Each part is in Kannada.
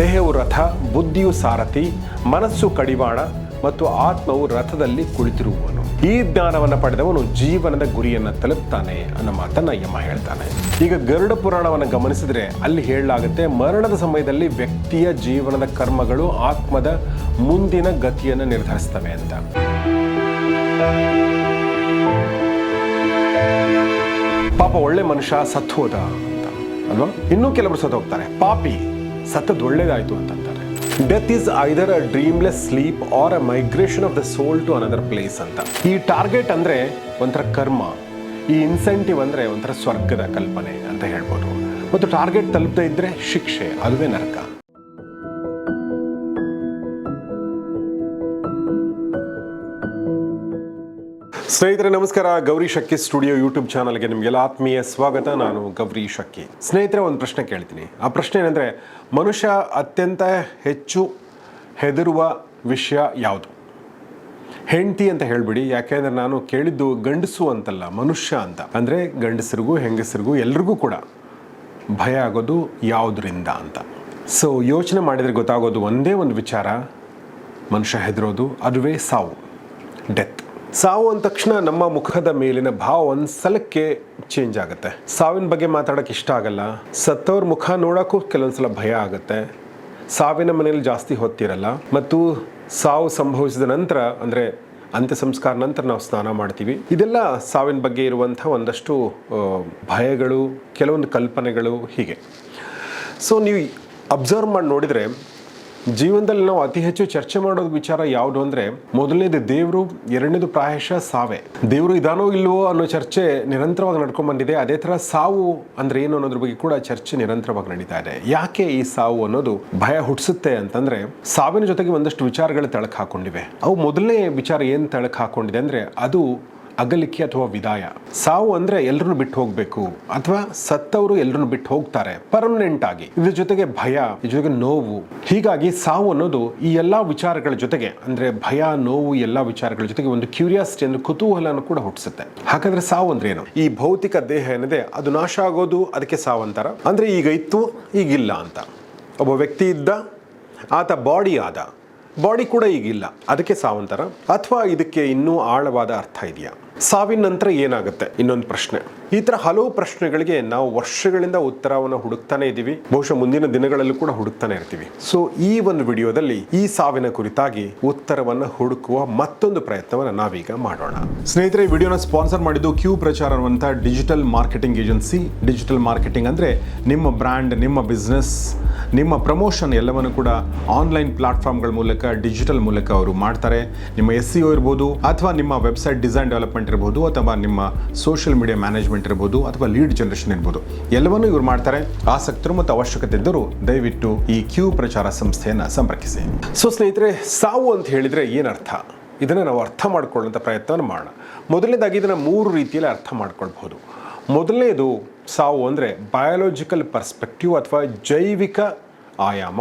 ದೇಹವು ರಥ, ಬುದ್ಧಿಯು ಸಾರಥಿ, ಮನಸ್ಸು ಕಡಿವಾಣ ಮತ್ತು ಆತ್ಮವು ರಥದಲ್ಲಿ ಕುಳಿತಿರುವವನು. ಈ ಜ್ಞಾನವನ್ನು ಪಡೆದವನು ಜೀವನದ ಗುರಿಯನ್ನು ತಲುಪ್ತಾನೆ ಅನ್ನೋ ಮಾತನ್ನ ಯಮ ಹೇಳ್ತಾನೆ. ಈಗ ಗರುಡ ಪುರಾಣವನ್ನು ಗಮನಿಸಿದ್ರೆ ಅಲ್ಲಿ ಹೇಳಲಾಗುತ್ತೆ, ಮರಣದ ಸಮಯದಲ್ಲಿ ವ್ಯಕ್ತಿಯ ಜೀವನದ ಕರ್ಮಗಳು ಆತ್ಮದ ಮುಂದಿನ ಗತಿಯನ್ನು ನಿರ್ಧರಿಸ್ತವೆ ಅಂತ. ಪಾಪ ಒಳ್ಳೆ ಮನುಷ್ಯ ಸತ್ತು ಹೋದ ಅಂತ, ಅಲ್ವಾ? ಇನ್ನೂ ಕೆಲವರು ಸತ್ತು ಹೋಗ್ತಾರೆ. ಪಾಪಿ. ಸತ್ತದ್ದು ಒಳ್ಳೇದಾಯಿತು ಅಂತಂತಾರೆ. Death is either a dreamless sleep or a migration of the soul to another place ಅಂತ. ಈ ಟಾರ್ಗೆಟ್ ಅಂದರೆ ಒಂಥರ ಕರ್ಮ, ಈ ಇನ್ಸೆಂಟಿವ್ ಅಂದರೆ ಒಂಥರ ಸ್ವರ್ಗದ ಕಲ್ಪನೆ ಅಂತ ಹೇಳ್ಬೋದು. ಮತ್ತು ಟಾರ್ಗೆಟ್ ತಲುಪದೇ ಇದ್ದರೆ ಶಿಕ್ಷೆ ಅದುವೇ ನರಕ. ಸ್ನೇಹಿತರೆ, ನಮಸ್ಕಾರ. ಗೌರಿ ಶಕ್ಕಿ ಸ್ಟುಡಿಯೋ ಯೂಟ್ಯೂಬ್ ಚಾನಲ್ಗೆ ನಿಮಗೆಲ್ಲ ಆತ್ಮೀಯ ಸ್ವಾಗತ. ನಾನು ಗೌರಿ ಶಕ್ಕಿ ಸ್ನೇಹಿತರೆ, ಒಂದು ಪ್ರಶ್ನೆ ಕೇಳ್ತೀನಿ. ಆ ಪ್ರಶ್ನೆ ಏನಂದರೆ, ಮನುಷ್ಯ ಅತ್ಯಂತ ಹೆಚ್ಚು ಹೆದರುವ ವಿಷಯ ಯಾವುದು? ಹೆಂಡತಿ ಅಂತ ಹೇಳ್ಬಿಡಿ. ಯಾಕೆಂದರೆ ನಾನು ಕೇಳಿದ್ದು ಗಂಡಸು ಅಂತಲ್ಲ, ಮನುಷ್ಯ ಅಂತ. ಅಂದರೆ ಗಂಡಸರಿಗೂ, ಹೆಂಗಸರಿಗೂ, ಎಲ್ರಿಗೂ ಕೂಡ ಭಯ ಆಗೋದು ಯಾವುದರಿಂದ ಅಂತ. ಸೊ ಯೋಚನೆ ಮಾಡಿದರೆ ಗೊತ್ತಾಗೋದು ಒಂದೇ ಒಂದು ವಿಚಾರ. ಮನುಷ್ಯ ಹೆದರೋದು, ಅದುವೇ ಸಾವು. ಡೆತ್ ಸಾವು ಅಂದ ತಕ್ಷಣ ನಮ್ಮ ಮುಖದ ಮೇಲಿನ ಭಾವ ಒಂದು ಸಲಕ್ಕೆ ಚೇಂಜ್ ಆಗುತ್ತೆ. ಸಾವಿನ ಬಗ್ಗೆ ಮಾತಾಡೋಕೆ ಇಷ್ಟ ಆಗಲ್ಲ. ಸತ್ತವ್ರ ಮುಖ ನೋಡೋಕ್ಕೂ ಕೆಲವೊಂದ್ಸಲ ಭಯ ಆಗುತ್ತೆ. ಸಾವಿನ ಮನೆಯಲ್ಲಿ ಜಾಸ್ತಿ ಹೊತ್ತಿರಲ್ಲ. ಮತ್ತು ಸಾವು ಸಂಭವಿಸಿದ ನಂತರ, ಅಂದರೆ ಅಂತ್ಯ ಸಂಸ್ಕಾರ ನಂತರ ನಾವು ಸ್ನಾನ ಮಾಡ್ತೀವಿ. ಇದೆಲ್ಲ ಸಾವಿನ ಬಗ್ಗೆ ಇರುವಂಥ ಒಂದಷ್ಟು ಭಯಗಳು, ಕೆಲವೊಂದು ಕಲ್ಪನೆಗಳು ಹೀಗೆ. ಸೊ ನೀವು ಅಬ್ಸರ್ವ್ ಮಾಡಿ ನೋಡಿದರೆ ಜೀವನದಲ್ಲಿ ನಾವು ಅತಿ ಹೆಚ್ಚು ಚರ್ಚೆ ಮಾಡೋದು ವಿಚಾರ ಯಾವುದು ಅಂದರೆ, ಮೊದಲನೇದು ದೇವರು, ಎರಡನೇದು ಪ್ರಾಯಶಃ ಸಾವೆ. ದೇವರು ಇದಾನೋ ಇಲ್ವೋ ಅನ್ನೋ ಚರ್ಚೆ ನಿರಂತರವಾಗಿ ನಡ್ಕೊಂಡ್ ಬಂದಿದೆ ಅದೇ ಥರ ಸಾವು ಅಂದ್ರೆ ಏನು ಅನ್ನೋದ್ರ ಬಗ್ಗೆ ಕೂಡ ಚರ್ಚೆ ನಿರಂತರವಾಗಿ ನಡೀತಾ ಇದೆ. ಯಾಕೆ ಈ ಸಾವು ಅನ್ನೋದು ಭಯ ಹುಟ್ಟಿಸುತ್ತೆ ಅಂತಂದ್ರೆ, ಸಾವಿನ ಜೊತೆಗೆ ಒಂದಷ್ಟು ವಿಚಾರಗಳು ತಳಕ್ ಹಾಕೊಂಡಿವೆ ಅವು ಮೊದಲನೇ ವಿಚಾರ ಏನು ತಳಕ್ ಹಾಕೊಂಡಿದೆ ಅಂದ್ರೆ, ಅದು ಅಗಲಿಕೆ ಅಥವಾ ವಿದಾಯ? ಸಾವು ಅಂದ್ರೆ ಎಲ್ಲರನ್ನು ಬಿಟ್ಟು ಹೋಗ್ಬೇಕು. ಅಥವಾ ಸತ್ತವರು ಎಲ್ಲರನ್ನು ಬಿಟ್ಟು ಹೋಗ್ತಾರೆ. ಪರ್ಮನೆಂಟ್ ಆಗಿ ಇದ್ರ ಜೊತೆಗೆ ಭಯ, ಇದ್ರ ಜೊತೆಗೆ ನೋವು. ಹೀಗಾಗಿ ಸಾವು ಅನ್ನೋದು ಈ ಎಲ್ಲಾ ವಿಚಾರಗಳ ಜೊತೆಗೆ, ಅಂದ್ರೆ ಭಯ, ನೋವು ಎಲ್ಲಾ ವಿಚಾರಗಳ ಜೊತೆಗೆ ಒಂದು ಕ್ಯೂರಿಯಾಸಿಟಿ ಅಂದ್ರೆ ಕುತೂಹಲನ ಕೂಡ ಹುಟ್ಟಿಸುತ್ತೆ. ಹಾಗಾದ್ರೆ ಸಾವು ಅಂದ್ರೆ ಏನು? ಈ ಭೌತಿಕ ದೇಹ ಏನಿದೆ, ಅದು ನಾಶ ಆಗೋದು, ಅದಕ್ಕೆ ಸಾವು ಅಂತಾರ? ಅಂದ್ರೆ ಈಗ ಇತ್ತು ಈಗಿಲ್ಲ ಅಂತ. ಒಬ್ಬ ವ್ಯಕ್ತಿ ಇದ್ದ, ಆತ ಬಾಡಿ ಆದ. ಬಾಡಿ ಕೂಡ ಈಗಿಲ್ಲ ಅದಕ್ಕೆ ಸಾವಂತರ ಅಥವಾ ಇದಕ್ಕೆ ಇನ್ನೂ ಆಳವಾದ ಅರ್ಥ ಇದೆಯಾ? ಸಾವಿನ ನಂತರ ಏನಾಗುತ್ತೆ? ಇನ್ನೊಂದು ಪ್ರಶ್ನೆ. ಈ ಥರ ಹಲವು ಪ್ರಶ್ನೆಗಳಿಗೆ ನಾವು ವರ್ಷಗಳಿಂದ ಉತ್ತರವನ್ನು ಹುಡುಕ್ತಾನೆ ಇದ್ದೀವಿ. ಬಹುಶಃ ಮುಂದಿನ ದಿನಗಳಲ್ಲೂ ಕೂಡ ಹುಡುಕ್ತಾನೆ ಇರ್ತೀವಿ. ಸೊ ಈ ಒಂದು ವಿಡಿಯೋದಲ್ಲಿ ಈ ಸಾವಿನ ಕುರಿತಾಗಿ ಉತ್ತರವನ್ನು ಹುಡುಕುವ ಮತ್ತೊಂದು ಪ್ರಯತ್ನವನ್ನು ನಾವೀಗ ಮಾಡೋಣ. ಸ್ನೇಹಿತರೆ, ಈ ವಿಡಿಯೋನ ಸ್ಪಾನ್ಸರ್ ಮಾಡಿದ್ದು ಕ್ಯೂ ಪ್ರಚಾರ ಅನ್ನುವಂಥ digital marketing agency. Digital marketing ಅಂದರೆ ನಿಮ್ಮ ಬ್ರ್ಯಾಂಡ್, ನಿಮ್ಮ ಬಿಸ್ನೆಸ್, ನಿಮ್ಮ ಪ್ರಮೋಷನ್ ಎಲ್ಲವನ್ನು ಕೂಡ ಆನ್ಲೈನ್ ಪ್ಲಾಟ್ಫಾರ್ಮ್ಗಳ ಮೂಲಕ, ಡಿಜಿಟಲ್ ಮೂಲಕ ಅವರು ಮಾಡ್ತಾರೆ. ನಿಮ್ಮ ಎಸ್ ಸಿ ಇರ್ಬೋದು ಅಥವಾ ನಿಮ್ಮ ವೆಬ್ಸೈಟ್ ಡಿಸೈನ್ ಡೆವಲಪ್ಮೆಂಟ್ ಇರ್ಬೋದು ಅಥವಾ ನಿಮ್ಮ ಸೋಷಿಯಲ್ ಮೀಡಿಯಾ ಮ್ಯಾನೇಜ್ಮೆಂಟ್ ಇರ್ಬೋದು ಅಥವಾ ಲೀಡ್ ಜನರೇಷನ್ ಇರ್ಬೋದು. ಎಲ್ಲವನ್ನೂ ಇವರು ಮಾಡ್ತಾರೆ. ಆಸಕ್ತರು ಮತ್ತು ಅವಶ್ಯಕತೆ ಇದ್ದರೂ ದಯವಿಟ್ಟು ಈ ಕ್ಯೂ ಪ್ರಚಾರ ಸಂಸ್ಥೆಯನ್ನು ಸಂಪರ್ಕಿಸಿ. ಸೊ ಸ್ನೇಹಿತರೆ, ಸಾವು ಅಂತ ಹೇಳಿದರೆ ಏನರ್ಥ? ಇದನ್ನು ನಾವು ಅರ್ಥ ಮಾಡ್ಕೊಳ್ಳೋಂಥ ಪ್ರಯತ್ನವನ್ನು ಮಾಡೋಣ. ಮೊದಲನೇದಾಗಿ ಇದನ್ನು ಮೂರು ರೀತಿಯಲ್ಲಿ ಅರ್ಥ ಮಾಡ್ಕೊಳ್ಬಹುದು. ಮೊದಲನೇದು ಸಾವು ಅಂದರೆ ಬಯಾಲಜಿಕಲ್ ಪರ್ಸ್ಪೆಕ್ಟಿವ್ ಅಥವಾ ಜೈವಿಕ ಆಯಾಮ.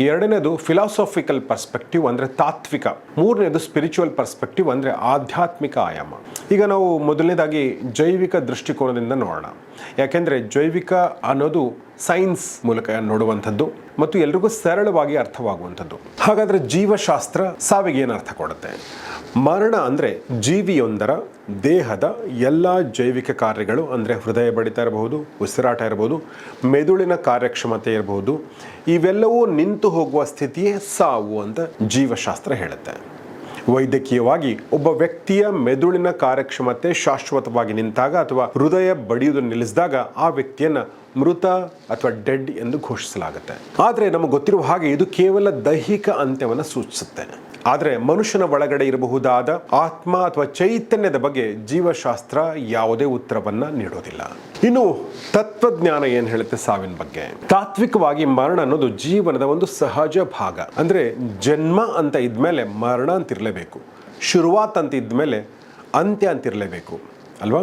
ಎರಡನೇದು ಫಿಲಾಸಫಿಕಲ್ ಪರ್ಸ್ಪೆಕ್ಟಿವ್ ಅಂದರೆ ತಾತ್ವಿಕ. ಮೂರನೇದು ಸ್ಪಿರಿಚುವಲ್ ಪರ್ಸ್ಪೆಕ್ಟಿವ್ ಅಂದರೆ ಆಧ್ಯಾತ್ಮಿಕ ಆಯಾಮ. ಈಗ ನಾವು ಮೊದಲನೇದಾಗಿ ಜೈವಿಕ ದೃಷ್ಟಿಕೋನದಿಂದ ನೋಡೋಣ. ಯಾಕೆಂದರೆ ಜೈವಿಕ ಅನ್ನೋದು ಸೈನ್ಸ್ ಮೂಲಕ ನೋಡುವಂಥದ್ದು ಮತ್ತು ಎಲ್ರಿಗೂ ಸರಳವಾಗಿ ಅರ್ಥವಾಗುವಂಥದ್ದು. ಹಾಗಾದರೆ ಜೀವಶಾಸ್ತ್ರ ಸಾವಿಗೆ ಏನು ಅರ್ಥ ಕೊಡುತ್ತೆ? ಮರಣ ಅಂದರೆ ಜೀವಿಯೊಂದರ ದೇಹದ ಎಲ್ಲ ಜೈವಿಕ ಕಾರ್ಯಗಳು ಅಂದರೆ ಹೃದಯ ಬಡಿತ ಇರಬಹುದು, ಉಸಿರಾಟ ಇರಬಹುದು, ಮೆದುಳಿನ ಕಾರ್ಯಕ್ಷಮತೆ ಇರಬಹುದು, ಇವೆಲ್ಲವೂ ನಿಂತು ಹೋಗುವ ಸ್ಥಿತಿಯೇ ಸಾವು ಅಂತ ಜೀವಶಾಸ್ತ್ರ ಹೇಳುತ್ತೆ. ವೈದ್ಯಕೀಯವಾಗಿ ಒಬ್ಬ ವ್ಯಕ್ತಿಯ ಮೆದುಳಿನ ಕಾರ್ಯಕ್ಷಮತೆ ಶಾಶ್ವತವಾಗಿ ನಿಂತಾಗ ಅಥವಾ ಹೃದಯ ಬಡಿಯುವುದು ನಿಲ್ಲಿಸಿದಾಗ ಆ ವ್ಯಕ್ತಿಯನ್ನು ಮೃತ ಅಥವಾ ಡೆಡ್ ಎಂದು ಘೋಷಿಸಲಾಗುತ್ತೆ. ಆದರೆ ನಮಗೆ ಗೊತ್ತಿರುವ ಹಾಗೆ ಇದು ಕೇವಲ ದೈಹಿಕ ಅಂತ್ಯವನ್ನು ಸೂಚಿಸುತ್ತೆ. ಆದರೆ ಮನುಷ್ಯನ ಒಳಗಡೆ ಇರಬಹುದಾದ ಆತ್ಮ ಅಥವಾ ಚೈತನ್ಯದ ಬಗ್ಗೆ ಜೀವಶಾಸ್ತ್ರ ಯಾವುದೇ ಉತ್ತರವನ್ನ ನೀಡೋದಿಲ್ಲ. ಇನ್ನು ತತ್ವಜ್ಞಾನ ಏನ್ ಹೇಳುತ್ತೆ ಸಾವಿನ ಬಗ್ಗೆ? ತಾತ್ವಿಕವಾಗಿ ಮರಣ ಅನ್ನೋದು ಜೀವನದ ಒಂದು ಸಹಜ ಭಾಗ. ಅಂದ್ರೆ ಜನ್ಮ ಅಂತ ಇದ್ಮೇಲೆ ಮರಣ ಅಂತಿರಲೇಬೇಕು. ಶುರುವಾತ್ ಅಂತ ಇದ್ಮೇಲೆ ಅಂತ್ಯ ಅಂತಿರಲೇಬೇಕು. ಅಲ್ವಾ?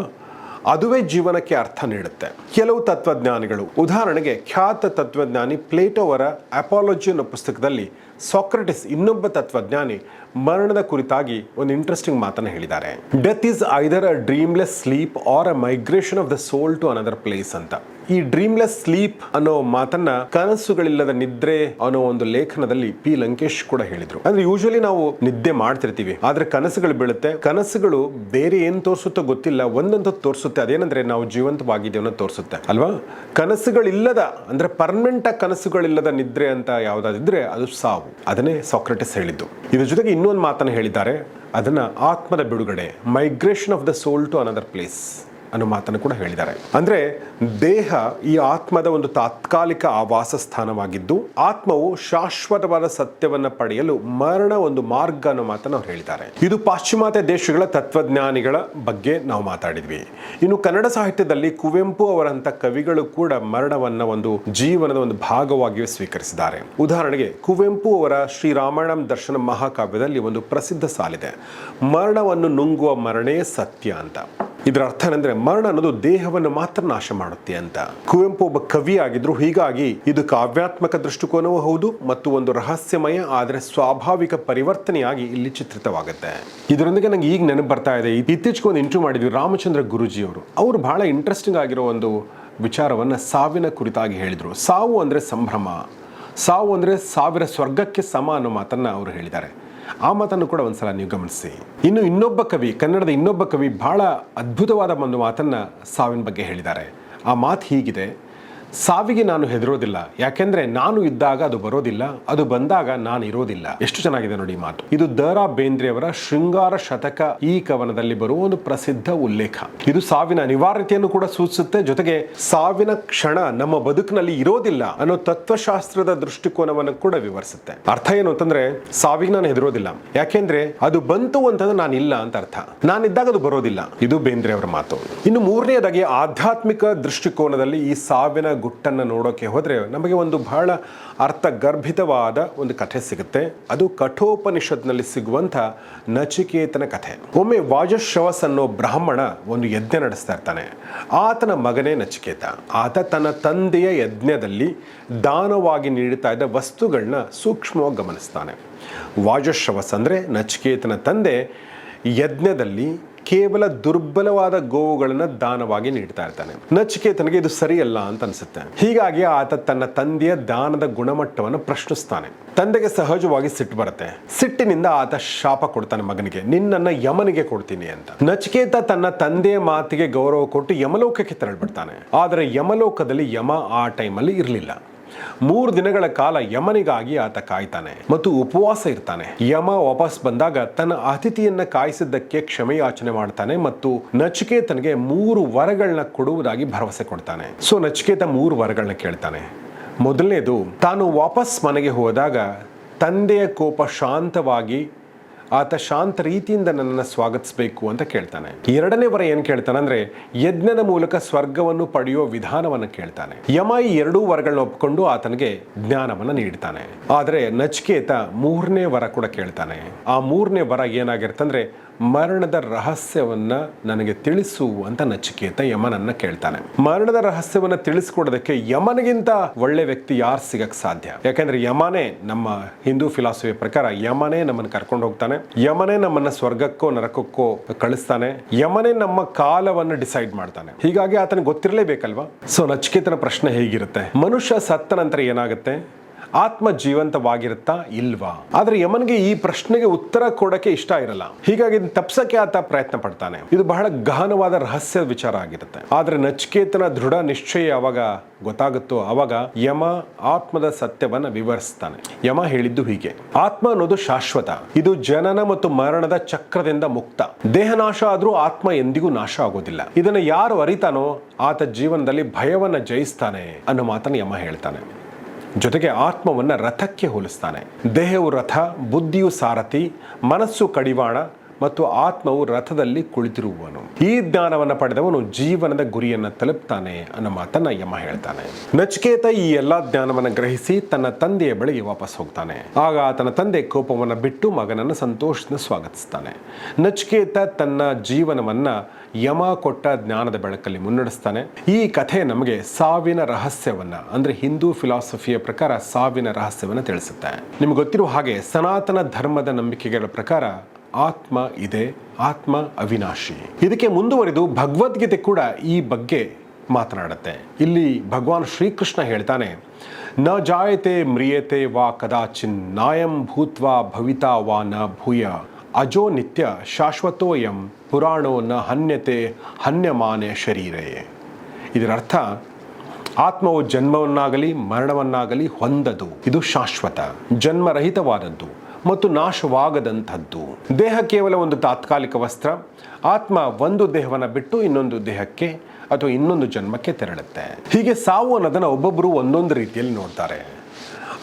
ಅದುವೇ ಜೀವನಕ್ಕೆ ಅರ್ಥ ನೀಡುತ್ತೆ. ಕೆಲವು ತತ್ವಜ್ಞಾನಿಗಳು, ಉದಾಹರಣೆಗೆ ಖ್ಯಾತ ತತ್ವಜ್ಞಾನಿ ಪ್ಲೇಟೋ ಅವರ ಅಪಾಲಜಿ ಅನ್ನೋ ಪುಸ್ತಕದಲ್ಲಿ சாக்ரட்டிஸ் இன்னும் தத்துவஞானி ಮರಣದ ಕುರಿತಾಗಿ ಒಂದು ಇಂಟ್ರೆಸ್ಟಿಂಗ್ ಮಾತನ್ನು ಹೇಳಿದ್ದಾರೆ. Death is either a dreamless sleep or a migration of the soul to another place ಅಂತ. ಈ ಡ್ರೀಮ್ಲೆಸ್ ಸ್ಲೀಪ್ ಅನ್ನೋ ಮಾತನ್ನ ಕನಸುಗಳಿಲ್ಲದ ನಿದ್ರೆ ಅನ್ನೋ ಒಂದು ಲೇಖನದಲ್ಲಿ ಪಿ. ಲಂಕೇಶ್ ಕೂಡ ಹೇಳಿದ್ರು. ಅಂದ್ರೆ ಯೂಶಲಿ ನಾವು ನಿದ್ದೆ ಮಾಡ್ತಿರ್ತೀವಿ, ಆದ್ರೆ ಕನಸುಗಳು ಬೀಳುತ್ತೆ. ಕನಸುಗಳು ಬೇರೆ ಏನ್ ತೋರಿಸುತ್ತೋ ಗೊತ್ತಿಲ್ಲ, ಒಂದಂತ ತೋರಿಸುತ್ತೆ. ಅದೇನಂದ್ರೆ ನಾವು ಜೀವಂತವಾಗಿದ್ದೇವೆ ಅನ್ನೋದು ತೋರಿಸುತ್ತೆ. ಅಲ್ವಾ? ಕನಸುಗಳಿಲ್ಲದ, ಅಂದ್ರೆ ಪರ್ಮನೆಂಟ್ ಕನಸುಗಳಿಲ್ಲದ ನಿದ್ರೆ ಅಂತ ಯಾವ್ದಾದಿದ್ರೆ ಅದು ಸಾವು. ಅದನ್ನೇ ಸಾಕ್ರೆಟಿಸ್ ಹೇಳಿದ್ದು. ಇದ್ರ ಜೊತೆಗೆ ಇನ್ನೊಂದು ಮಾತನ್ನು ಹೇಳಿದ್ದಾರೆ. ಅದನ್ನು ಆತ್ಮದ ಬಿಡುಗಡೆ migration of the soul to another place ಅನ್ನೋ ಮಾತನ್ನು ಕೂಡ ಹೇಳಿದ್ದಾರೆ. ಅಂದ್ರೆ ದೇಹ ಈ ಆತ್ಮದ ಒಂದು ತಾತ್ಕಾಲಿಕ ಆವಾಸ ಸ್ಥಾನವಾಗಿದ್ದು, ಆತ್ಮವು ಶಾಶ್ವತವಾದ ಸತ್ಯವನ್ನ ಪಡೆಯಲು ಮರಣ ಒಂದು ಮಾರ್ಗ ಅನ್ನೋ ಮಾತನ್ನು ಅವ್ರು ಹೇಳಿದ್ದಾರೆ. ಇದು ಪಾಶ್ಚಿಮಾತ್ಯ ದೇಶಗಳ ತತ್ವಜ್ಞಾನಿಗಳ ಬಗ್ಗೆ ನಾವು ಮಾತಾಡಿದ್ವಿ. ಇನ್ನು ಕನ್ನಡ ಸಾಹಿತ್ಯದಲ್ಲಿ ಕುವೆಂಪು ಅವರಂತ ಕವಿಗಳು ಕೂಡ ಮರಣವನ್ನ ಒಂದು ಜೀವನದ ಒಂದು ಭಾಗವಾಗಿಯೂ ಸ್ವೀಕರಿಸಿದ್ದಾರೆ. ಉದಾಹರಣೆಗೆ, ಕುವೆಂಪು ಅವರ ಶ್ರೀರಾಮಾಯಣಂ ದರ್ಶನ ಮಹಾಕಾವ್ಯದಲ್ಲಿ ಒಂದು ಪ್ರಸಿದ್ಧ ಸಾಲಿದೆ. ಮರಣವನ್ನು ನುಂಗುವ ಮರಣೇ ಸತ್ಯ ಅಂತ. ಇದರ ಅರ್ಥ ಏನಂದ್ರೆ ಮರಣ ಅನ್ನೋದು ದೇಹವನ್ನು ಮಾತ್ರ ನಾಶ ಮಾಡುತ್ತೆ ಅಂತ. ಕುವೆಂಪು ಒಬ್ಬ ಕವಿ ಆಗಿದ್ರು ಹೀಗಾಗಿ ಇದು ಕಾವ್ಯಾತ್ಮಕ ದೃಷ್ಟಿಕೋನವೂ ಹೌದು ಮತ್ತು ಒಂದು ರಹಸ್ಯಮಯ, ಆದರೆ ಸ್ವಾಭಾವಿಕ ಪರಿವರ್ತನೆಯಾಗಿ ಇಲ್ಲಿ ಚಿತ್ರಿತವಾಗುತ್ತೆ. ಇದರೊಂದಿಗೆ ನಂಗೆ ಈಗ ನೆನಪು ಬರ್ತಾ ಇದೆ. ಇತ್ತೀಚೆಗೆ ಒಂದು ಇಂಟ್ರೂ ಮಾಡಿದ್ವಿ ರಾಮಚಂದ್ರ ಗುರುಜಿ ಅವರು ಅವರು ಬಹಳ ಇಂಟ್ರೆಸ್ಟಿಂಗ್ ಆಗಿರೋ ಒಂದು ವಿಚಾರವನ್ನು ಸಾವಿನ ಕುರಿತಾಗಿ ಹೇಳಿದರು. ಸಾವು ಅಂದರೆ ಸಂಭ್ರಮ. ಸಾವು ಅಂದರೆ ಸಾವಿರ ಸ್ವರ್ಗಕ್ಕೆ ಸಮ ಅನ್ನೋ ಮಾತನ್ನು ಅವರು ಹೇಳಿದ್ದಾರೆ. ಆ ಮಾತನ್ನು ಕೂಡ ಒಂದ್ಸಲ ನೀವು ಗಮನಿಸಿ. ಇನ್ನು ಇನ್ನೊಬ್ಬ ಕವಿ, ಕನ್ನಡದ ಇನ್ನೊಬ್ಬ ಕವಿ ಬಹಳ ಅದ್ಭುತವಾದ ಒಂದು ಮಾತನ್ನ ಸಾವಿನ ಬಗ್ಗೆ ಹೇಳಿದ್ದಾರೆ. ಆ ಮಾತು ಹೀಗಿದೆ ಸಾವಿಗೆ ನಾನು ಹೆದರೋದಿಲ್ಲ. ಯಾಕೆಂದ್ರೆ ನಾನು ಇದ್ದಾಗ ಅದು ಬರೋದಿಲ್ಲ, ಅದು ಬಂದಾಗ ನಾನು ಇರೋದಿಲ್ಲ. ಎಷ್ಟು ಚೆನ್ನಾಗಿದೆ ನೋಡಿ ಮಾತು. ಇದು ದ ರಾ ಬೇಂದ್ರೆಯವರ ಶೃಂಗಾರ ಶತಕ ಈ ಕವನದಲ್ಲಿ ಬರುವ ಒಂದು ಪ್ರಸಿದ್ಧ ಉಲ್ಲೇಖ. ಇದು ಸಾವಿನ ಅನಿವಾರ್ಯತೆಯನ್ನು ಕೂಡ ಸೂಚಿಸುತ್ತೆ. ಜೊತೆಗೆ ಸಾವಿನ ಕ್ಷಣ ನಮ್ಮ ಬದುಕಿನಲ್ಲಿ ಇರೋದಿಲ್ಲ ಅನ್ನೋ ತತ್ವಶಾಸ್ತ್ರದ ದೃಷ್ಟಿಕೋನವನ್ನು ಕೂಡ ವಿವರಿಸುತ್ತೆ. ಅರ್ಥ ಏನು ಅಂತಂದ್ರೆ ಸಾವಿಗೆ ನಾನು ಹೆದರೋದಿಲ್ಲ. ಯಾಕೆಂದ್ರೆ ಅದು ಬಂತು ಅಂತಂದ್ರೆ ನಾನು ಇಲ್ಲ ಅಂತ ಅರ್ಥ. ನಾನಿದ್ದಾಗ ಅದು ಬರೋದಿಲ್ಲ. ಇದು ಬೇಂದ್ರೆ ಅವರ ಮಾತು. ಇನ್ನು ಮೂರನೆಯದಾಗಿ ಆಧ್ಯಾತ್ಮಿಕ ದೃಷ್ಟಿಕೋನದಲ್ಲಿ ಈ ಸಾವಿನ ಗುಟ್ಟನ್ನು ನೋಡೋಕ್ಕೆ ಹೋದರೆ ನಮಗೆ ಒಂದು ಬಹಳ ಅರ್ಥಗರ್ಭಿತವಾದ ಒಂದು ಕಥೆ ಸಿಗುತ್ತೆ. ಅದು ಕಠೋಪನಿಷತ್ನಲ್ಲಿ ಸಿಗುವಂಥ ನಚಿಕೇತನ ಕಥೆ. ಒಮ್ಮೆ ವಾಜಶ್ರವಸ್ ಅನ್ನೋ ಬ್ರಾಹ್ಮಣ ಒಂದು ಯಜ್ಞ ನಡೆಸ್ತಾ ಇರ್ತಾನೆ. ಆತನ ಮಗನೇ ನಚಿಕೇತ. ಆತ ತನ್ನ ತಂದೆಯ ಯಜ್ಞದಲ್ಲಿ ದಾನವಾಗಿ ನೀಡುತ್ತಾ ಇದ್ದ ವಸ್ತುಗಳನ್ನ ಸೂಕ್ಷ್ಮವಾಗಿ ಗಮನಿಸ್ತಾನೆ. ವಾಜಶ್ರವಸ್ ಅಂದರೆ ನಚಿಕೇತನ ತಂದೆ ಯಜ್ಞದಲ್ಲಿ ಕೇವಲ ದುರ್ಬಲವಾದ ಗೋವುಗಳನ್ನು ದಾನವಾಗಿ ನೀಡ್ತಾ ಇರ್ತಾನೆ. ನಚಿಕೇತನಿಗೆ ಇದು ಸರಿಯಲ್ಲ ಅಂತ ಅನ್ಸುತ್ತೆ. ಹೀಗಾಗಿ ಆತ ತನ್ನ ತಂದೆಯ ದಾನದ ಗುಣಮಟ್ಟವನ್ನು ಪ್ರಶ್ನಿಸ್ತಾನೆ. ತಂದೆಗೆ ಸಹಜವಾಗಿ ಸಿಟ್ಟು ಬರುತ್ತೆ. ಸಿಟ್ಟಿನಿಂದ ಆತ ಶಾಪ ಕೊಡ್ತಾನೆ ಮಗನಿಗೆ. ನಿನ್ನನ್ನ ಯಮನಿಗೆ ಕೊಡ್ತೀನಿ ಅಂತ. ನಚಿಕೇತ ತನ್ನ ತಂದೆಯ ಮಾತಿಗೆ ಗೌರವ ಕೊಟ್ಟು ಯಮಲೋಕಕ್ಕೆ ತೆರಳ್ಬಿಡ್ತಾನೆ. ಆದರೆ ಯಮಲೋಕದಲ್ಲಿ ಯಮ ಆ ಟೈಮಲ್ಲಿ ಇರಲಿಲ್ಲ. ಮೂರು ದಿನಗಳ ಕಾಲ ಯಮನಿಗಾಗಿ ಆತ ಕಾಯ್ತಾನೆ ಮತ್ತು ಉಪವಾಸ ಇರ್ತಾನೆ. ಯಮ ವಾಪಸ್ ಬಂದಾಗ ತನ್ನ ಅತಿಥಿಯನ್ನ ಕಾಯಿಸಿದ್ದಕ್ಕೆ ಕ್ಷಮೆಯಾಚನೆ ಮಾಡ್ತಾನೆ ಮತ್ತು ನಚಿಕೇತನಿಗೆ ಮೂರು ವರಗಳನ್ನ ಕೊಡುವುದಾಗಿ ಭರವಸೆ ಕೊಡ್ತಾನೆ. ಸೊ ನಚಿಕೇತ ಮೂರು ವರಗಳನ್ನ ಕೇಳ್ತಾನೆ. ಮೊದಲನೇದು, ತಾನು ವಾಪಸ್ ಮನೆಗೆ ಹೋದಾಗ ತಂದೆಯ ಕೋಪ ಶಾಂತವಾಗಿ ಆತ ಶಾಂತ ರೀತಿಯಿಂದ ನನ್ನನ್ನು ಸ್ವಾಗತಿಸಬೇಕು ಅಂತ ಕೇಳ್ತಾನೆ. ಎರಡನೇ ವರ ಏನು ಕೇಳ್ತಾನೆ ಅಂದ್ರೆ, ಯಜ್ಞದ ಮೂಲಕ ಸ್ವರ್ಗವನ್ನು ಪಡೆಯುವ ವಿಧಾನವನ್ನು ಕೇಳ್ತಾನೆ. ಯಮ ಈ ಎರಡೂ ವರಗಳನ್ನ ಒಪ್ಪಿಕೊಂಡು ಆತನಿಗೆ ಜ್ಞಾನವನ್ನು ನೀಡ್ತಾನೆ. ಆದರೆ ನಚಿಕೇತ ಮೂರನೇ ವರ ಕೂಡ ಕೇಳ್ತಾನೆ. ಆ ಮೂರನೇ ವರ ಏನಾಗಿರ್ತಂದ್ರೆ ಮರಣದ ರಹಸ್ಯವನ್ನ ನನಗೆ ತಿಳಿಸು ಅಂತ ನಚಿಕೇತ ಯಮನನ್ನ ಕೇಳ್ತಾನೆ. ಮರಣದ ರಹಸ್ಯವನ್ನ ತಿಳಿಸ್ಕೊಡೋದಕ್ಕೆ ಯಮನಿಗಿಂತ ಒಳ್ಳೆ ವ್ಯಕ್ತಿ ಯಾರು ಸಿಗಕ್ ಸಾಧ್ಯ? ಯಾಕಂದ್ರೆ ಯಮನೇ ನಮ್ಮ ಹಿಂದೂ ಫಿಲಾಸಫಿ ಪ್ರಕಾರ ಯಮನೇ ನಮ್ಮನ್ನು ಕರ್ಕೊಂಡು ಹೋಗ್ತಾನೆ. ಯಮನೇ ನಮ್ಮನ್ನ ಸ್ವರ್ಗಕ್ಕೋ, ನರಕಕ್ಕೋ ಕಳಿಸ್ತಾನೆ. ಯಮನೇ ನಮ್ಮ ಕಾಲವನ್ನು ಡಿಸೈಡ್ ಮಾಡ್ತಾನೆ. ಹೀಗಾಗಿ ಆತನಿಗೆ ಗೊತ್ತಿರಲೇಬೇಕಲ್ವಾ? ಸೊ ನಚಿಕೇತನ ಪ್ರಶ್ನೆ ಹೇಗಿರುತ್ತೆ? ಮನುಷ್ಯ ಸತ್ತ ನಂತರ ಏನಾಗುತ್ತೆ? ಆತ್ಮ ಜೀವಂತವಾಗಿರುತ್ತಾ ಇಲ್ವಾ? ಆದ್ರೆ ಯಮನ್ಗೆ ಈ ಪ್ರಶ್ನೆಗೆ ಉತ್ತರ ಕೊಡಕ್ಕೆ ಇಷ್ಟ ಇರಲ್ಲ. ಹೀಗಾಗಿ ತಪ್ಸಕ್ಕೆ ಆತ ಪ್ರಯತ್ನ ಪಡ್ತಾನೆ. ಇದು ಬಹಳ ಗಹನವಾದ ರಹಸ್ಯ ವಿಚಾರ ಆಗಿರುತ್ತೆ. ಆದ್ರೆ ನಚಿಕೇತನ ದೃಢ ನಿಶ್ಚಯ ಯಾವಾಗ ಗೊತ್ತಾಗುತ್ತೋ ಅವಾಗ ಯಮ ಆತ್ಮದ ಸತ್ಯವನ್ನ ವಿವರಿಸ್ತಾನೆ. ಯಮ ಹೇಳಿದ್ದು ಹೀಗೆ, ಆತ್ಮ ಅನ್ನೋದು ಶಾಶ್ವತ. ಇದು ಜನನ ಮತ್ತು ಮರಣದ ಚಕ್ರದಿಂದ ಮುಕ್ತ. ದೇಹ ನಾಶ ಆದ್ರೂ ಆತ್ಮ ಎಂದಿಗೂ ನಾಶ ಆಗೋದಿಲ್ಲ. ಇದನ್ನ ಯಾರು ಅರಿತಾನೋ ಆತ ಜೀವನದಲ್ಲಿ ಭಯವನ್ನ ಜಯಿಸ್ತಾನೆ ಅನ್ನೋ ಮಾತನ್ನ ಯಮ ಹೇಳ್ತಾನೆ. ಜೊತೆಗೆ ಆತ್ಮವನ್ನು ರಥಕ್ಕೆ ಹೋಲಿಸ್ತಾನೆ. ದೇಹವು ರಥ ಬುದ್ಧಿಯು ಸಾರಥಿ ಮನಸ್ಸು ಕಡಿವಾಣ ಮತ್ತು ಆತ್ಮವು ರಥದಲ್ಲಿ ಕುಳಿತಿರುವವನು. ಈ ಜ್ಞಾನವನ್ನು ಪಡೆದವನು ಜೀವನದ ಗುರಿಯನ್ನು ತಲುಪ್ತಾನೆ ಅನ್ನೋ ಮಾತನ್ನ ಯಮ ಹೇಳ್ತಾನೆ. ನಚಿಕೇತ ಈ ಎಲ್ಲಾ ಜ್ಞಾನವನ್ನು ಗ್ರಹಿಸಿ ತನ್ನ ತಂದೆಯ ಬಳಿಗೆ ವಾಪಸ್ ಹೋಗ್ತಾನೆ. ಆಗ ಆತನ ತಂದೆ ಕೋಪವನ್ನು ಬಿಟ್ಟು ಮಗನನ್ನು ಸಂತೋಷದಿಂದ ಸ್ವಾಗತಿಸ್ತಾನೆ. ನಚಿಕೇತ ತನ್ನ ಜೀವನವನ್ನ ಯಮ ಕೊಟ್ಟ ಜ್ಞಾನದ ಬೆಳಕಲ್ಲಿ ಮುನ್ನಡೆಸ್ತಾನೆ. ಈ ಕಥೆ ನಮಗೆ ಸಾವಿನ ರಹಸ್ಯವನ್ನ, ಅಂದ್ರೆ ಹಿಂದೂ ಫಿಲಾಸಫಿಯ ಪ್ರಕಾರ ಸಾವಿನ ರಹಸ್ಯವನ್ನ ತಿಳಿಸುತ್ತೆ. ನಿಮ್ಗೆ ಗೊತ್ತಿರುವ ಹಾಗೆ ಸನಾತನ ಧರ್ಮದ ನಂಬಿಕೆಗಳ ಪ್ರಕಾರ ಆತ್ಮ ಇದೆ, ಆತ್ಮ ಅವಿನಾಶಿ. ಇದಕ್ಕೆ ಮುಂದುವರೆದು ಭಗವದ್ಗೀತೆ ಕೂಡ ಈ ಬಗ್ಗೆ ಮಾತನಾಡುತ್ತೆ. ಇಲ್ಲಿ ಭಗವಾನ್ ಶ್ರೀಕೃಷ್ಣ ಹೇಳ್ತಾನೆ, ನ ಜಾಯತೆ ಮ್ರಿಯತೆ ವಾ ಕದಾಚಿನ್ ನಾಯಂ ಭೂತ್ವಾ ಭವಿತಾ ವಾ ನ ಭೂಯ. ಅಜೋ ನಿತ್ಯ ಶಾಶ್ವತೋಯಂ ಪುರಾಣೋ ನ ಹನ್ಯತೆ ಹನ್ಯಮಾನೆ ಶರೀರೇ. ಇದರ ಅರ್ಥ, ಆತ್ಮವು ಜನ್ಮವನ್ನಾಗಲಿ ಮರಣವನ್ನಾಗಲಿ ಹೊಂದದು. ಇದು ಶಾಶ್ವತ, ಜನ್ಮರಹಿತವಾದದ್ದು. ಮತ್ತು ನಾಶವಾಗದಂಥದ್ದು. ದೇಹ ಕೇವಲ ಒಂದು ತಾತ್ಕಾಲಿಕ ವಸ್ತ್ರ, ಆತ್ಮ ಒಂದು ದೇಹವನ್ನು ಬಿಟ್ಟು ಇನ್ನೊಂದು ದೇಹಕ್ಕೆ ಅಥವಾ ಇನ್ನೊಂದು ಜನ್ಮಕ್ಕೆ ತೆರಳುತ್ತೆ. ಹೀಗೆ ಸಾವು ಅನ್ನೋದನ್ನು ಒಬ್ಬೊಬ್ಬರು ಒಂದೊಂದು ರೀತಿಯಲ್ಲಿ ನೋಡ್ತಾರೆ.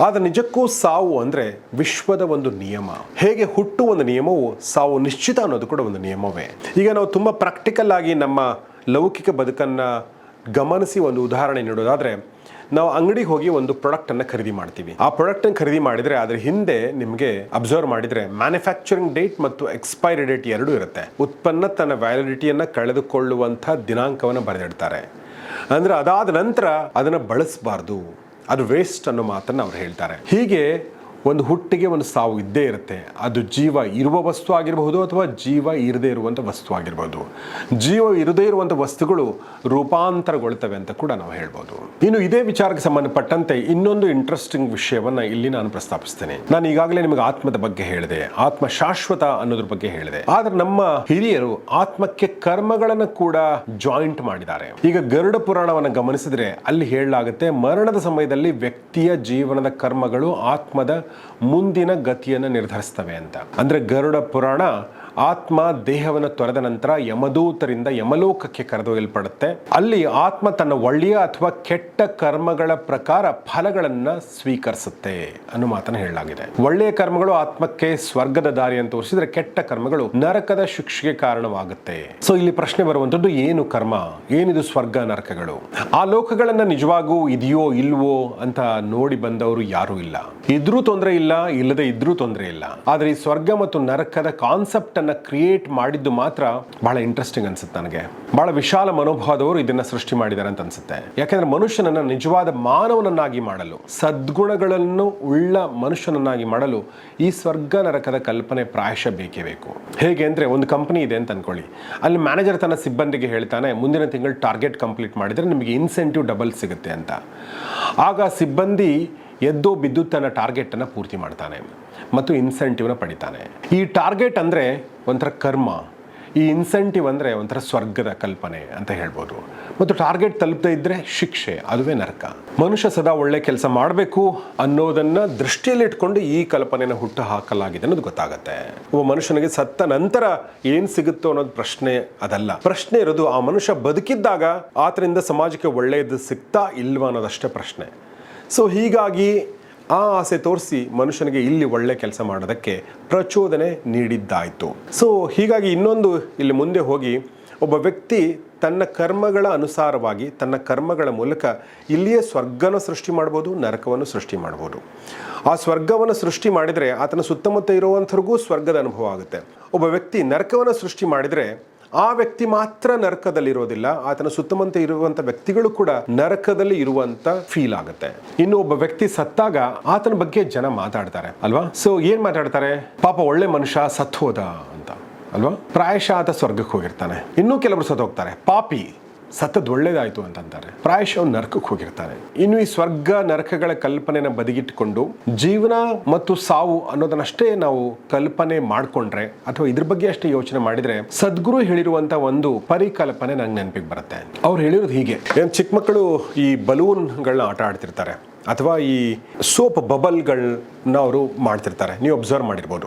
ಆದರೆ ನಿಜಕ್ಕೂ ಸಾವು ಅಂದರೆ ವಿಶ್ವದ ಒಂದು ನಿಯಮ. ಹೇಗೆ ಹುಟ್ಟು ಒಂದು ನಿಯಮವು ಸಾವು ನಿಶ್ಚಿತ ಅನ್ನೋದು ಕೂಡ ಒಂದು ನಿಯಮವೇ. ಈಗ ನಾವು ತುಂಬ ಪ್ರಾಕ್ಟಿಕಲ್ ಆಗಿ ನಮ್ಮ ಲೌಕಿಕ ಬದುಕನ್ನು ಗಮನಿಸಿ ಒಂದು ಉದಾಹರಣೆ ನೀಡೋದಾದರೆ ನಾವು ಅಂಗಡಿಗೆ ಹೋಗಿ ಒಂದು ಪ್ರಾಡಕ್ಟನ್ನು ಖರೀದಿ ಮಾಡ್ತೀವಿ. ಆ ಪ್ರಾಡಕ್ಟನ್ನು ಖರೀದಿ ಮಾಡಿದರೆ ಅದರ ಹಿಂದೆ ನಿಮಗೆ ಅಬ್ಸರ್ವ್ ಮಾಡಿದರೆ ಮ್ಯಾನುಫ್ಯಾಕ್ಚರಿಂಗ್ ಡೇಟ್ ಮತ್ತು ಎಕ್ಸ್ಪೈರಿ ಡೇಟ್ ಎರಡೂ ಇರುತ್ತೆ. ಉತ್ಪನ್ನ ತನ್ನ ವ್ಯಾಲಿಡಿಟಿಯನ್ನು ಕಳೆದುಕೊಳ್ಳುವಂಥ ದಿನಾಂಕವನ್ನು ಬರೆದಿಡ್ತಾರೆ. ಅಂದರೆ ಅದಾದ ನಂತರ ಅದನ್ನು ಬಳಸಬಾರ್ದು. ಅದು ವೇಸ್ಟ್ ಅನ್ನೋ ಮಾತನ್ನು ಅವ್ರು ಹೇಳ್ತಾರೆ. ಹೀಗೆ ಒಂದು ಹುಟ್ಟಿಗೆ ಒಂದು ಸಾವು ಇದ್ದೇ ಇರುತ್ತೆ. ಅದು ಜೀವ ಇರುವ ವಸ್ತು ಆಗಿರಬಹುದು ಅಥವಾ ಜೀವ ಇರದೇ ಇರುವಂಥ ವಸ್ತು ಆಗಿರ್ಬೋದು ಜೀವ ಇರದೇ ಇರುವಂಥ ವಸ್ತುಗಳು ರೂಪಾಂತರಗೊಳ್ತವೆ ಅಂತ ಕೂಡ ನಾವು ಹೇಳ್ಬೋದು. ಇನ್ನು ಇದೇ ವಿಚಾರಕ್ಕೆ ಸಂಬಂಧಪಟ್ಟಂತೆ ಇನ್ನೊಂದು ಇಂಟ್ರೆಸ್ಟಿಂಗ್ ವಿಷಯವನ್ನು ಇಲ್ಲಿ ನಾನು ಪ್ರಸ್ತಾಪಿಸ್ತೇನೆ. ನಾನು ಈಗಾಗಲೇ ನಿಮಗೆ ಆತ್ಮದ ಬಗ್ಗೆ ಹೇಳಿದೆ. ಆತ್ಮ ಶಾಶ್ವತ ಅನ್ನೋದ್ರ ಬಗ್ಗೆ ಹೇಳಿದೆ. ಆದರೆ ನಮ್ಮ ಹಿರಿಯರು ಆತ್ಮಕ್ಕೆ ಕರ್ಮಗಳನ್ನು ಕೂಡ ಜಾಯಿಂಟ್ ಮಾಡಿದ್ದಾರೆ. ಈಗ ಗರುಡ ಪುರಾಣವನ್ನು ಗಮನಿಸಿದ್ರೆ ಅಲ್ಲಿ ಹೇಳಲಾಗುತ್ತೆ ಮರಣದ ಸಮಯದಲ್ಲಿ ವ್ಯಕ್ತಿಯ ಜೀವನದ ಕರ್ಮಗಳು ಆತ್ಮದ ಮುಂದಿನ ಗತಿಯನ್ನು ನಿರ್ಧರಿಸ್ತವೆ ಅಂತ. ಅಂದರೆ ಗರುಡ ಪುರಾಣ ಆತ್ಮ ದೇಹವನ್ನು ತೊರೆದ ನಂತರ ಯಮದೂತರಿಂದ ಯಮಲೋಕಕ್ಕೆ ಕರೆದೊಯ್ಯಲ್ಪಡುತ್ತೆ. ಅಲ್ಲಿ ಆತ್ಮ ತನ್ನ ಒಳ್ಳೆಯ ಅಥವಾ ಕೆಟ್ಟ ಕರ್ಮಗಳ ಪ್ರಕಾರ ಫಲಗಳನ್ನ ಸ್ವೀಕರಿಸುತ್ತೆ ಅನ್ನೋ ಮಾತನ್ನು ಹೇಳಲಾಗಿದೆ. ಒಳ್ಳೆಯ ಕರ್ಮಗಳು ಆತ್ಮಕ್ಕೆ ಸ್ವರ್ಗದ ದಾರಿ ಅಂತ ತೋರಿಸಿದ್ರೆ ಕೆಟ್ಟ ಕರ್ಮಗಳು ನರಕದ ಶಿಕ್ಷೆಗೆ ಕಾರಣವಾಗುತ್ತೆ. ಸೊ ಇಲ್ಲಿ ಪ್ರಶ್ನೆ ಬರುವಂತದ್ದು ಏನು ಕರ್ಮ? ಏನಿದು ಸ್ವರ್ಗ ನರಕಗಳು? ಆ ಲೋಕಗಳನ್ನ ನಿಜವಾಗೂ ಇದೆಯೋ ಇಲ್ವೋ ಅಂತ ನೋಡಿ ಬಂದವರು ಯಾರೂ ಇಲ್ಲ. ಇದ್ರೂ ತೊಂದರೆ ಇಲ್ಲ, ಇಲ್ಲದೆ ಇದ್ರೂ ತೊಂದರೆ ಇಲ್ಲ. ಆದ್ರೆ ಸ್ವರ್ಗ ಮತ್ತು ನರಕದ ಕಾನ್ಸೆಪ್ಟ್ ಅನ್ನ ಕ್ರಿಯೇಟ್ ಮಾಡಿದ್ದು ಮಾತ್ರ ಬಹಳ ಇಂಟ್ರೆಸ್ಟಿಂಗ್ ಅನ್ಸುತ್ತೆ ನನಗೆ. ಬಹಳ ವಿಶಾಲ ಮನೋಭಾವದವರು ಇದನ್ನು ಸೃಷ್ಟಿ ಮಾಡಿದ್ದಾರೆ ಅಂತ ಅನ್ಸುತ್ತೆ. ಯಾಕಂದ್ರೆ ಮನುಷ್ಯನನ್ನ ನಿಜವಾದ ಮಾನವನನ್ನಾಗಿ ಮಾಡಲು, ಸದ್ಗುಣಗಳನ್ನು ಉಳ್ಳ ಮನುಷ್ಯನನ್ನಾಗಿ ಮಾಡಲು ಈ ಸ್ವರ್ಗ ನರಕದ ಕಲ್ಪನೆ ಪ್ರಾಯಶಃ ಬೇಕೇ ಬೇಕು. ಹೇಗೆ ಅಂದರೆ ಒಂದು ಕಂಪನಿ ಇದೆ ಅಂತ ಅನ್ಕೊಳ್ಳಿ. ಅಲ್ಲಿ ಮ್ಯಾನೇಜರ್ ತನ್ನ ಸಿಬ್ಬಂದಿಗೆ ಹೇಳ್ತಾನೆ, ಮುಂದಿನ ತಿಂಗಳು ಟಾರ್ಗೆಟ್ ಕಂಪ್ಲೀಟ್ ಮಾಡಿದರೆ ನಿಮಗೆ ಇನ್ಸೆಂಟಿವ್ ಡಬಲ್ ಸಿಗುತ್ತೆ ಅಂತ. ಆಗ ಸಿಬ್ಬಂದಿ ಎದ್ದೋ ಬಿದ್ದು ತನ್ನ ಟಾರ್ಗೆಟನ್ನು ಪೂರ್ತಿ ಮಾಡ್ತಾನೆ. ಮತ್ತು ಇನ್ಸೆಂಟಿವ್ನ ಪಡಿತಾನೆ. ಈ ಟಾರ್ಗೆಟ್ ಅಂದರೆ ಒಂಥರ ಕರ್ಮ. ಈ ಇನ್ಸೆಂಟಿವ್ ಅಂದರೆ ಒಂಥರ ಸ್ವರ್ಗದ ಕಲ್ಪನೆ ಅಂತ ಹೇಳ್ಬೋದು. ಮತ್ತು ಟಾರ್ಗೆಟ್ ತಲುಪದೇ ಇದ್ದರೆ ಶಿಕ್ಷೆ, ಅದುವೇ ನರಕ. ಮನುಷ್ಯ ಸದಾ ಒಳ್ಳೆ ಕೆಲಸ ಮಾಡಬೇಕು ಅನ್ನೋದನ್ನು ದೃಷ್ಟಿಯಲ್ಲಿಟ್ಕೊಂಡು ಈ ಕಲ್ಪನೆನ ಹುಟ್ಟು ಹಾಕಲಾಗಿದೆ ಅನ್ನೋದು ಗೊತ್ತಾಗುತ್ತೆ. ಒಬ್ಬ ಮನುಷ್ಯನಿಗೆ ಸತ್ತ ನಂತರ ಏನು ಸಿಗುತ್ತೋ ಅನ್ನೋದು ಪ್ರಶ್ನೆ ಅದಲ್ಲ. ಪ್ರಶ್ನೆ ಇರೋದು ಆ ಮನುಷ್ಯ ಬದುಕಿದ್ದಾಗ ಆತರಿಂದ ಸಮಾಜಕ್ಕೆ ಒಳ್ಳೆಯದು ಸಿಗ್ತಾ ಇಲ್ವಾ ಅನ್ನೋದಷ್ಟೇ ಪ್ರಶ್ನೆ. ಸೊ ಹೀಗಾಗಿ ಆ ಆಸೆ ತೋರಿಸಿ ಮನುಷ್ಯನಿಗೆ ಇಲ್ಲಿ ಒಳ್ಳೆ ಕೆಲಸ ಮಾಡೋದಕ್ಕೆ ಪ್ರಚೋದನೆ ನೀಡಿದ್ದಾಯಿತು. ಸೊ ಹೀಗಾಗಿ ಇನ್ನೊಂದು ಇಲ್ಲಿ ಮುಂದೆ ಹೋಗಿ, ಒಬ್ಬ ವ್ಯಕ್ತಿ ತನ್ನ ಕರ್ಮಗಳ ಅನುಸಾರವಾಗಿ, ತನ್ನ ಕರ್ಮಗಳ ಮೂಲಕ ಇಲ್ಲಿಯೇ ಸ್ವರ್ಗನ ಸೃಷ್ಟಿ ಮಾಡ್ಬೋದು, ನರಕವನ್ನು ಸೃಷ್ಟಿ ಮಾಡ್ಬೋದು. ಆ ಸ್ವರ್ಗವನ್ನು ಸೃಷ್ಟಿ ಮಾಡಿದರೆ ಆತನ ಸುತ್ತಮುತ್ತ ಇರುವಂಥವ್ರಿಗೂ ಸ್ವರ್ಗದ ಅನುಭವ ಆಗುತ್ತೆ. ಒಬ್ಬ ವ್ಯಕ್ತಿ ನರಕವನ್ನು ಸೃಷ್ಟಿ ಮಾಡಿದರೆ ಆ ವ್ಯಕ್ತಿ ಮಾತ್ರ ನರಕದಲ್ಲಿರೋದಿಲ್ಲ, ಆತನ ಸುತ್ತಮುತ್ತ ಇರುವಂತ ವ್ಯಕ್ತಿಗಳು ಕೂಡ ನರಕದಲ್ಲಿ ಇರುವಂತ ಫೀಲ್ ಆಗುತ್ತೆ. ಇನ್ನು ಒಬ್ಬ ವ್ಯಕ್ತಿ ಸತ್ತಾಗ ಆತನ ಬಗ್ಗೆ ಜನ ಮಾತಾಡ್ತಾರೆ, ಅಲ್ವಾ? ಸೊ ಏನ್ ಮಾತಾಡ್ತಾರೆ? ಪಾಪ ಒಳ್ಳೆ ಮನುಷ್ಯ ಸತ್ ಅಂತ, ಅಲ್ವಾ? ಪ್ರಾಯಶಃ ಆತ ಸ್ವರ್ಗಕ್ಕೆ ಹೋಗಿರ್ತಾನೆ. ಇನ್ನೂ ಕೆಲವರು ಸತ್ತು ಹೋಗ್ತಾರೆ. ಪಾಪಿ. ಸತ್ತದ್ ಒಳ್ಳೇದಾಯ್ತು ಅಂತಂತಾರೆ. ಪ್ರಾಯಶಃ ಅವ್ನು ನರಕಕ್ಕೆ ಹೋಗಿರ್ತಾರೆ ಇನ್ನು ಈ ಸ್ವರ್ಗ ನರಕಗಳ ಕಲ್ಪನೆನ ಬದಿಗಿಟ್ಕೊಂಡು ಜೀವನ ಮತ್ತು ಸಾವು ಅನ್ನೋದನ್ನಷ್ಟೇ ನಾವು ಕಲ್ಪನೆ ಮಾಡಿಕೊಂಡ್ರೆ ಅಥವಾ ಇದ್ರ ಬಗ್ಗೆ ಅಷ್ಟೇ ಯೋಚನೆ ಮಾಡಿದ್ರೆ ಸದ್ಗುರು ಹೇಳಿರುವಂತ ಒಂದು ಪರಿಕಲ್ಪನೆ ನಂಗೆ ನೆನಪಿಗೆ ಬರುತ್ತೆ. ಅವ್ರು ಹೇಳಿರೋದು ಹೀಗೆ. ಏನು ಚಿಕ್ಕ ಮಕ್ಕಳು ಈ ಬಲೂನ್ಗಳನ್ನ ಆಟ ಆಡ್ತಿರ್ತಾರೆ ಅಥವಾ ಈ ಸೋಪ್ ಬಬಲ್ಗಳನ್ನ ಅವರು ಮಾಡ್ತಿರ್ತಾರೆ. ನೀವು ಅಬ್ಸರ್ವ್ ಮಾಡಿರ್ಬೋದು.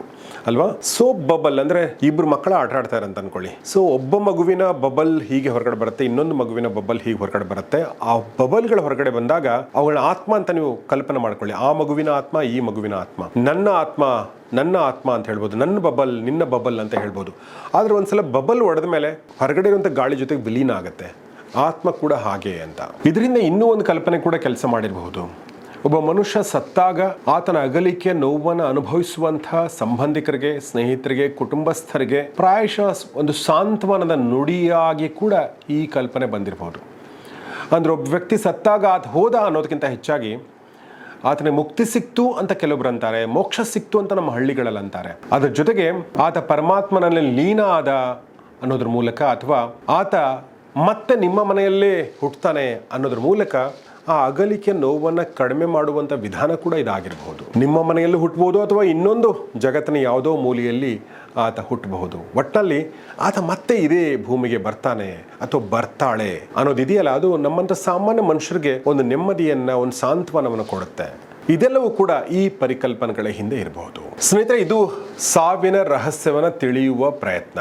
ಅಲ್ವಾ? ಸೋಪ್ ಬಬಲ್ ಅಂದರೆ ಇಬ್ರು ಮಕ್ಕಳ ಆಟ ಆಡ್ತಾರೆ ಅಂತ ಅನ್ಕೊಳ್ಳಿ. ಸೊ ಒಬ್ಬ ಮಗುವಿನ ಬಬಲ್ ಹೀಗೆ ಹೊರಗಡೆ ಬರುತ್ತೆ, ಇನ್ನೊಂದು ಮಗುವಿನ ಬಬಲ್ ಹೀಗೆ ಹೊರಗಡೆ ಬರುತ್ತೆ. ಆ ಬಬಲ್ಗಳು ಹೊರಗಡೆ ಬಂದಾಗ ಅವುಗಳ ಆತ್ಮ ಅಂತ ನೀವು ಕಲ್ಪನೆ ಮಾಡ್ಕೊಳ್ಳಿ. ಆ ಮಗುವಿನ ಆತ್ಮ, ಈ ಮಗುವಿನ ಆತ್ಮ. ನನ್ನ ಆತ್ಮ ನನ್ನ ಆತ್ಮ ಅಂತ ಹೇಳ್ಬೋದು. ನನ್ನ ಬಬಲ್ ನಿನ್ನ ಬಬಲ್ ಅಂತ ಹೇಳ್ಬೋದು. ಆದರೆ ಒಂದ್ಸಲ ಬಬಲ್ ಒಡೆದ ಮೇಲೆ ಹೊರಗಡೆ ಇರುವಂಥ ಗಾಳಿ ಜೊತೆಗೆ ವಿಲೀನ ಆಗುತ್ತೆ. ಆತ್ಮ ಕೂಡ ಹಾಗೆ ಅಂತ. ಇದರಿಂದ ಇನ್ನೂ ಒಂದು ಕಲ್ಪನೆ ಕೂಡ ಕೆಲಸ ಮಾಡಿರಬಹುದು. ಒಬ್ಬ ಮನುಷ್ಯ ಸತ್ತಾಗ ಆತನ ಅಗಲಿಕೆ, ನೋವನ್ನು ಅನುಭವಿಸುವಂತಹ ಸಂಬಂಧಿಕರಿಗೆ, ಸ್ನೇಹಿತರಿಗೆ, ಕುಟುಂಬಸ್ಥರಿಗೆ ಪ್ರಾಯಶಃ ಒಂದು ಸಾಂತ್ವನದ ನುಡಿಯಾಗಿ ಕೂಡ ಈ ಕಲ್ಪನೆ ಬಂದಿರಬಹುದು ಅಂದ್ರೆ ಒಬ್ಬ ವ್ಯಕ್ತಿ ಸತ್ತಾಗ ಆತ ಹೋದ ಅನ್ನೋದಕ್ಕಿಂತ ಹೆಚ್ಚಾಗಿ ಆತನಿಗೆ ಮುಕ್ತಿ ಸಿಕ್ತು ಅಂತ ಕೆಲವೊಬ್ರು ಅಂತಾರೆ, ಮೋಕ್ಷ ಸಿಕ್ತು ಅಂತ ನಮ್ಮ ಹಳ್ಳಿಗಳಲ್ಲಿ ಅಂತಾರೆ. ಅದರ ಜೊತೆಗೆ ಆತ ಪರಮಾತ್ಮನಲ್ಲಿ ಲೀನ ಆದ ಅನ್ನೋದ್ರ ಮೂಲಕ ಅಥವಾ ಆತ ಮತ್ತೆ ನಿಮ್ಮ ಮನೆಯಲ್ಲೇ ಹುಟ್ಟುತ್ತಾನೆ ಅನ್ನೋದ್ರ ಮೂಲಕ ಆ ಅಗಲಿಕೆ ನೋವನ್ನು ಕಡಿಮೆ ಮಾಡುವಂಥ ವಿಧಾನ ಕೂಡ ಇದಾಗಿರಬಹುದು. ನಿಮ್ಮ ಮನೆಯಲ್ಲೂ ಹುಟ್ಟಬಹುದು ಅಥವಾ ಇನ್ನೊಂದು ಜಗತ್ತಿನ ಯಾವುದೋ ಮೂಲೆಯಲ್ಲಿ ಆತ ಹುಟ್ಟಬಹುದು ಒಟ್ಟಲ್ಲಿ ಆತ ಮತ್ತೆ ಇದೇ ಭೂಮಿಗೆ ಬರ್ತಾನೆ ಅಥವಾ ಬರ್ತಾಳೆ ಅನ್ನೋದು ಇದೆಯಲ್ಲ? ಅದು ನಮ್ಮಂಥ ಸಾಮಾನ್ಯ ಮನುಷ್ಯರಿಗೆ ಒಂದು ನೆಮ್ಮದಿಯನ್ನ, ಒಂದು ಸಾಂತ್ವನವನ್ನು ಕೊಡುತ್ತೆ. ಇದೆಲ್ಲವೂ ಕೂಡ ಈ ಪರಿಕಲ್ಪನೆಗಳ ಹಿಂದೆ ಇರಬಹುದು. ಸ್ನೇಹಿತರೆ, ಇದು ಸಾವಿನ ರಹಸ್ಯವನ್ನು ತಿಳಿಯುವ ಪ್ರಯತ್ನ.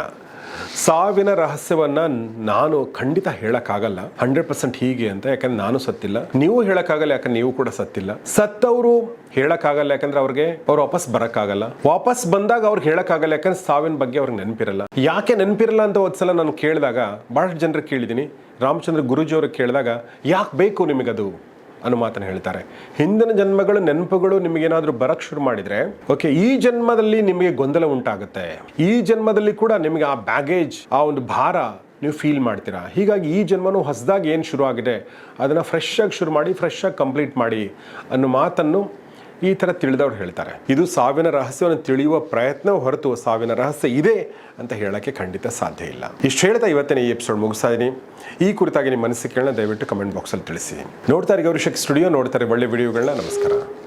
ಸಾವಿನ ರಹಸ್ಯವನ್ನ ನಾನು ಖಂಡಿತ ಹೇಳಕ್ಕಾಗಲ್ಲ. ಹಂಡ್ರೆಡ್ ಪರ್ಸೆಂಟ್ ಹೀಗೆ ಅಂತ, ಯಾಕಂದ್ರೆ ನಾನು ಸತ್ತಿಲ್ಲ. ನೀವು ಹೇಳಕ್ಕಾಗಲ್ಲ, ಯಾಕಂದ್ರೆ ನೀವು ಕೂಡ ಸತ್ತಿಲ್ಲ. ಸತ್ತವರು ಹೇಳಕ್ಕಾಗಲ್ಲ, ಯಾಕಂದ್ರೆ ಅವ್ರಿಗೆ ಅವ್ರು ವಾಪಸ್ ಬರಕ್ಕಾಗಲ್ಲ. ವಾಪಸ್ ಬಂದಾಗ ಅವ್ರಿಗೆ ಹೇಳಕ್ಕಾಗಲ್ಲ, ಯಾಕಂದ್ರೆ ಸಾವಿನ ಬಗ್ಗೆ ಅವ್ರಿಗೆ ನೆನಪಿರಲ್ಲ. ಯಾಕೆ ನೆನಪಿರಲ್ಲ ಅಂತ ಒಂದ್ಸಲ ನಾನು ಕೇಳಿದಾಗ, ಬಹಳಷ್ಟು ಜನರಿಗೆ ಕೇಳಿದ್ದೀನಿ. ರಾಮಚಂದ್ರ ಗುರುಜಿ ಅವ್ರಿಗೆ ಕೇಳಿದಾಗ, ಯಾಕೆ ಬೇಕು ನಿಮಗದು? ಅನ್ನೋ ಮಾತನ್ನು ಹೇಳ್ತಾರೆ. ಹಿಂದಿನ ಜನ್ಮಗಳ, ನೆನಪುಗಳು ನಿಮಗೇನಾದರೂ ಬರಕ್ ಶುರು ಮಾಡಿದರೆ, ಓಕೆ, ಈ ಜನ್ಮದಲ್ಲಿ ನಿಮಗೆ ಗೊಂದಲ ಉಂಟಾಗುತ್ತೆ. ಈ ಜನ್ಮದಲ್ಲಿ ಕೂಡ ನಿಮಗೆ ಆ ಬ್ಯಾಗೇಜ್ ಆ ಒಂದು ಭಾರ ನೀವು ಫೀಲ್ ಮಾಡ್ತೀರಾ. ಹೀಗಾಗಿ ಈ ಜನ್ಮನೂ ಹೊಸದಾಗಿ ಏನು ಶುರು ಆಗಿದೆ ಅದನ್ನು ಫ್ರೆಶ್ ಆಗಿ ಶುರು ಮಾಡಿ ಫ್ರೆಶ್ ಆಗಿ ಕಂಪ್ಲೀಟ್ ಮಾಡಿ ಅನ್ನೋ ಮಾತನ್ನು ಈ ಥರ ತಿಳಿದವ್ರು ಹೇಳ್ತಾರೆ. ಇದು ಸಾವಿನ ರಹಸ್ಯವನ್ನು ತಿಳಿಯುವ ಪ್ರಯತ್ನ ಹೊರತು ಸಾವಿನ ರಹಸ್ಯ ಇದೆ ಅಂತ ಹೇಳೋಕ್ಕೆ ಖಂಡಿತ ಸಾಧ್ಯ ಇಲ್ಲ. ಇಷ್ಟು ಹೇಳ್ತಾ ಇವತ್ತಿನ ಈ ಎಪಿಸೋಡ್ ಮುಗಿಸ್ತಾ ಇದ್ದೀನಿ ಈ ಕುರಿತಾಗಿ ನಿಮ್ಮ ಮನಸ್ಸಿಗೆ ಕೇಳೋಣ, ದಯವಿಟ್ಟು ಕಮೆಂಟ್ ಬಾಕ್ಸಲ್ಲಿ ತಿಳಿಸಿ. ನೋಡ್ತಾರೆ ಗೌರಿಶಕ್ ಸ್ಟುಡಿಯೋ ನೋಡ್ತಾರೆ ಒಳ್ಳೆ ವಿಡಿಯೋಗಳನ್ನ ನಮಸ್ಕಾರ.